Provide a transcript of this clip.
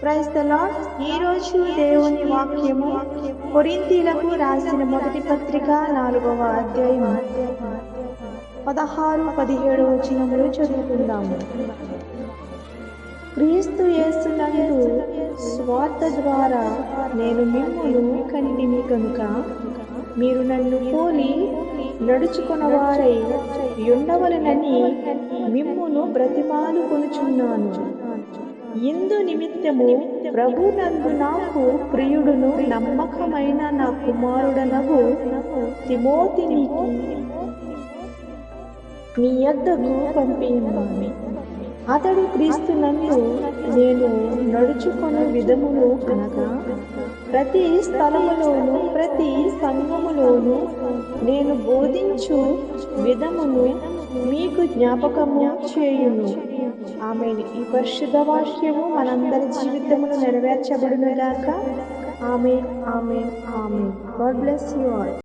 Praise the ఈ రోజు దేవుని వాక్యము కొరింతీలకు రాసిన మొదటి పత్రిక నాలుగవ అధ్యాయం పదహారు పదిహేడు వచనములు చదువుకుందాము. క్రీస్తు యేసునందు స్వార్థ ద్వారా నేను మిమ్మును కనిటిని కనుక మీరు నన్ను పోలి నడుచుకున్నవారై ఉండవలనని మిమ్మును బ్రతిమాలు కొనుచున్నాను. ఇందు నిమిత్తము ప్రభు నందు నాకు ప్రియుడును నమ్మకమైన నా కుమారుడనగు తిమోతినికి మీ యొద్దకు పంపియున్నాను అతడు క్రీస్తునందు నేను నడుచుకొను విధములు అనగా ప్రతి స్థలములోను ప్రతి సంఘములోను నేను బోధించు విధమును మీకు జ్ఞాపకము చేయును. ఆమె ఈ పరిశుద్ధ వాక్యము మనందరి జీవితంలో నెరవేర్చబడునుగాక. ఆమె ఆమె ఆమె గాడ్ బ్లెస్ యు ఆల్.